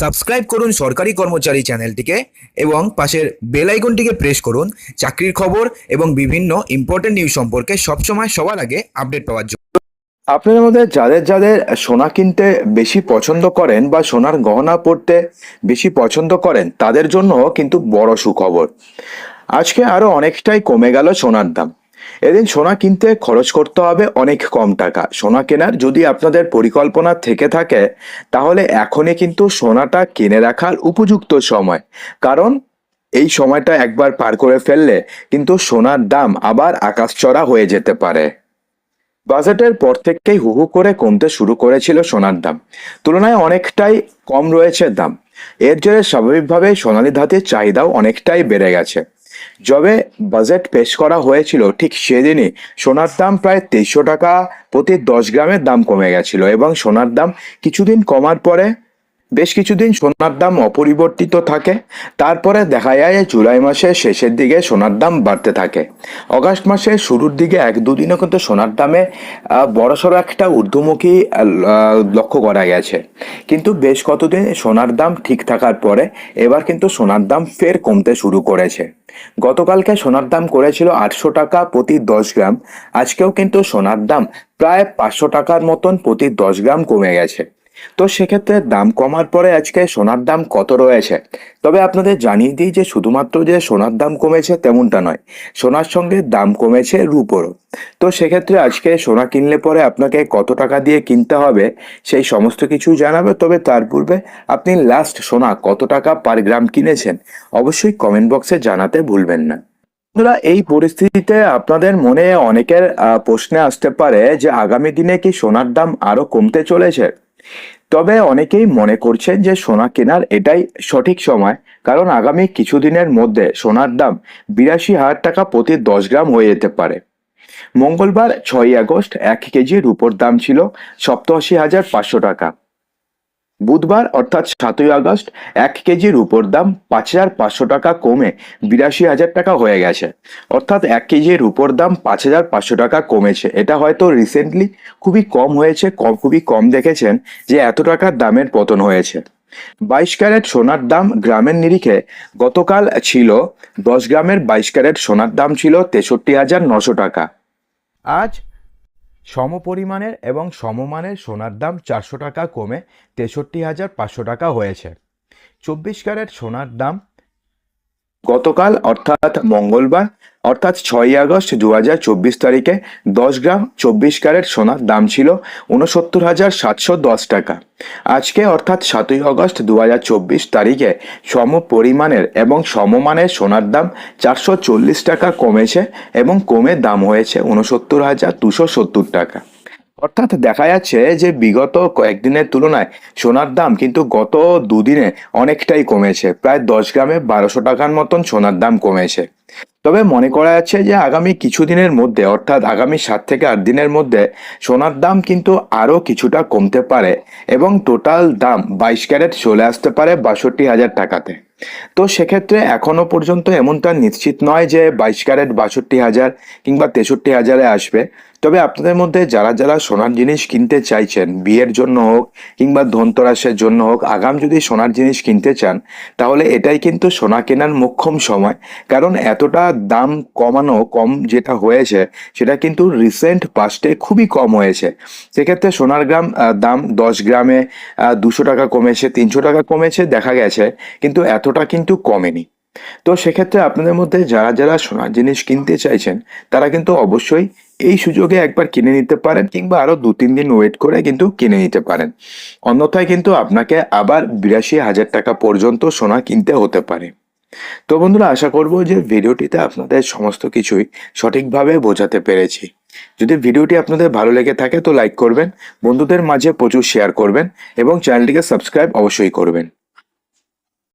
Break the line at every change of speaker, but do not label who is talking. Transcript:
Subscribe করুন সরকারি কর্মচারী চ্যানেলটিকে এবং পাশের বেল আইকনটিকে প্রেস করুন চাকরির খবর এবং বিভিন্ন ইম্পর্টেন্ট নিউজ সম্পর্কে সবসময় সবার আগে আপডেট পাওয়ার জন্য।
আপনাদের মধ্যে যাদের যাদের সোনা কিনতে বেশি পছন্দ করেন বা সোনার গহনা পরতে বেশি পছন্দ করেন, তাদের জন্য কিন্তু বড় সুখবর। আজকে আরও অনেকটাই কমে গেল সোনার দাম। এদিন সোনা কিনতে খরচ করতে হবে অনেক কম টাকা। সোনা কেনার যদি আপনাদের পরিকল্পনা থেকে থাকে, তাহলে এখনই কিন্তু সোনাটা কিনে রাখার উপযুক্ত সময়। কারণ এই সময়টা একবার পার করে ফেললে কিন্তু সোনার দাম আবার আকাশচড়া হয়ে যেতে পারে। বাজেটের পর থেকেই হু হু করে কমতে শুরু করেছিল সোনার দাম। তুলনায় অনেকটাই কম রয়েছে দাম। এর জেরে স্বাভাবিকভাবে সোনালী ধাতুর চাহিদাও অনেকটাই বেড়ে গেছে। যবে বাজেট পেশ করা হয়েছিল ঠিক সেদিনই সোনার দাম প্রায় তেইশশো টাকা প্রতি দশ গ্রামের দাম কমে গেছিল এবং সোনার দাম কিছুদিন কমার পরে বেশ কিছুদিন সোনার দাম অপরিবর্তিত থাকে, তারপরে দেখা যায় জুলাই মাসের শেষের দিকে সোনার দাম বাড়তে থাকে। অগাস্ট মাসের শুরুর দিকে এক দুদিনও কিন্তু সোনার দামে বড়সড় একটা ঊর্ধ্বমুখী লক্ষ্য করা গেছে। কিন্তু বেশ কতদিন সোনার দাম ঠিক থাকার পরে এবার কিন্তু সোনার দাম ফের কমতে শুরু করেছে। গতকালকে সোনার দাম করেছিল আটশো টাকা প্রতি দশ গ্রাম, আজকেও কিন্তু সোনার দাম প্রায় পাঁচশো টাকার মতন প্রতি দশ গ্রাম কমে গেছে। তো সেক্ষেত্রে দাম কমার পরে আজকে সোনার দাম কত রয়েছে? তবে আপনাদের জানিয়ে দিই যে শুধুমাত্র যে সোনার দাম কমেছে তেমনটা নয়, সোনার সঙ্গে দাম কমেছে রূপোরও। তো সেক্ষেত্রে আজকে সোনা কিনলে পরে আপনাকে কত টাকা দিয়ে কিনতে হবে সেই সমস্ত কিছু জানাবে, তবে তার পূর্বে আপনি লাস্ট সোনা কত টাকা পার গ্রাম কিনেছেন অবশ্যই কমেন্ট বক্সে জানাতে ভুলবেন না। বন্ধুরা, এই পরিস্থিতিতে আপনাদের মনে অনেকের প্রশ্নে আসতে পারে যে আগামী দিনে কি সোনার দাম আরও কমতে চলেছে? তবে অনেকেই মনে করছেন যে সোনা কেনার এটাই সঠিক সময়, কারণ আগামী কিছুদিনের মধ্যে সোনার দাম বিরাশি হাজার টাকা প্রতি দশ গ্রাম হয়ে যেতে পারে। মঙ্গলবার ছয় আগস্ট এক কেজি রুপোর দাম ছিল সপ্তাশি হাজার পাঁচশো টাকা। বুধবার, অর্থাৎ সাতই আগস্ট, এক কেজির উপর দাম পাঁচ হাজার পাঁচশো টাকা কমে বিরাশি হাজার টাকা হয়ে গেছে। অর্থাৎ এক কেজির উপর দাম পাঁচ হাজার পাঁচশো টাকা কমেছে। এটা হয়তো রিসেন্টলি খুবই কম হয়েছে, কম, খুবই কম দেখেছেন যে এত টাকার দামের পতন হয়েছে। বাইশ ক্যারেট সোনার দাম গ্রামের নিরিখে গতকাল ছিল, দশ গ্রামের বাইশ ক্যারেট সোনার দাম ছিল তেষট্টি হাজার নশো টাকা। আজ সমপরিমাণের এবং সমমানের সোনার দাম চারশো টাকা কমে তেষট্টি হাজার পাঁচশো টাকা হয়েছে। চব্বিশ ক্যারেট সোনার দাম গতকাল, অর্থাৎ মঙ্গলবার, অর্থাৎ ছয়ই আগস্ট দু হাজার চব্বিশ তারিখে দশ গ্রাম চব্বিশ ক্যারেট সোনার দাম ছিল উনসত্তর হাজার সাতশো দশ টাকা। আজকে, অর্থাৎ সাতই আগস্ট দু হাজার চব্বিশ তারিখে সম পরিমাণের এবং সমমানের সোনার দাম চারশো চল্লিশ টাকা কমেছে এবং কমে দাম হয়েছে উনসত্তর হাজার দুশো সত্তর টাকা। অর্থাৎ দেখা যাচ্ছে যে বিগত কয়েকদিনের তুলনায় সোনার দাম কিন্তু গত দুদিনে অনেকটাই কমেছে। প্রায় দশ গ্রামে বারোশো টাকার মতন সোনার দাম কমেছে। তবে মনে করা যাচ্ছে যে আগামী কিছুদিনের মধ্যে, অর্থাৎ আগামী সাত থেকে আট দিনের মধ্যে, সোনার দাম কিন্তু আরও কিছুটা কমতে পারে এবং টোটাল দাম বাইশ ক্যারেট চলে আসতে পারে বাষট্টি হাজার টাকাতে। তো সেক্ষেত্রে এখনও পর্যন্ত এমনটা নিশ্চিত নয় যে বাইশ ক্যারেট বাষট্টি হাজার কিংবা তেষট্টি হাজারে আসবে। তবে আপনাদের মধ্যে যারা যারা সোনার জিনিস কিনতে চাইছেন, বিয়ের জন্য হোক কিংবা ধনতরাসের জন্য হোক, আগাম যদি সোনার জিনিস কিনতে চান, তাহলে এটাই কিন্তু সোনা কেনার মোক্ষম সময়। কারণ এতটা দাম কমানো, কম যেটা হয়েছে, সেটা কিন্তু রিসেন্ট পাস্টে খুবই কম হয়েছে। সেক্ষেত্রে সোনার গ্রাম দাম দশ গ্রামে দুশো টাকা কমেছে, তিনশো টাকা কমেছে, দেখা গেছে, কিন্তু এতটা কিন্তু কমেনি। তো সেক্ষেত্রে আপনাদের মধ্যে যারা যারা সোনার জিনিস কিনতে চাইছেন, তারা কিন্তু অবশ্যই এই সুযোগে একবার কিনে নিতে পারেন কিংবা আরও দু, তিন দিন ওয়েট করে কিন্তু কিনে নিতে পারেন। অন্যথায় কিন্তু আপনাকে আবার বিরাশি হাজার টাকা পর্যন্ত সোনা কিনতে হতে পারে। তো বন্ধুরা, আশা করব যে ভিডিওটিতে আপনাদের সমস্ত কিছুই সঠিকভাবে বোঝাতে পেরেছি। যদি ভিডিওটি আপনাদের ভালো লেগে থাকে তো লাইক করবেন, বন্ধুদের মাঝে প্রচুর শেয়ার করবেন এবং চ্যানেলটিকে সাবস্ক্রাইব অবশ্যই করবেন।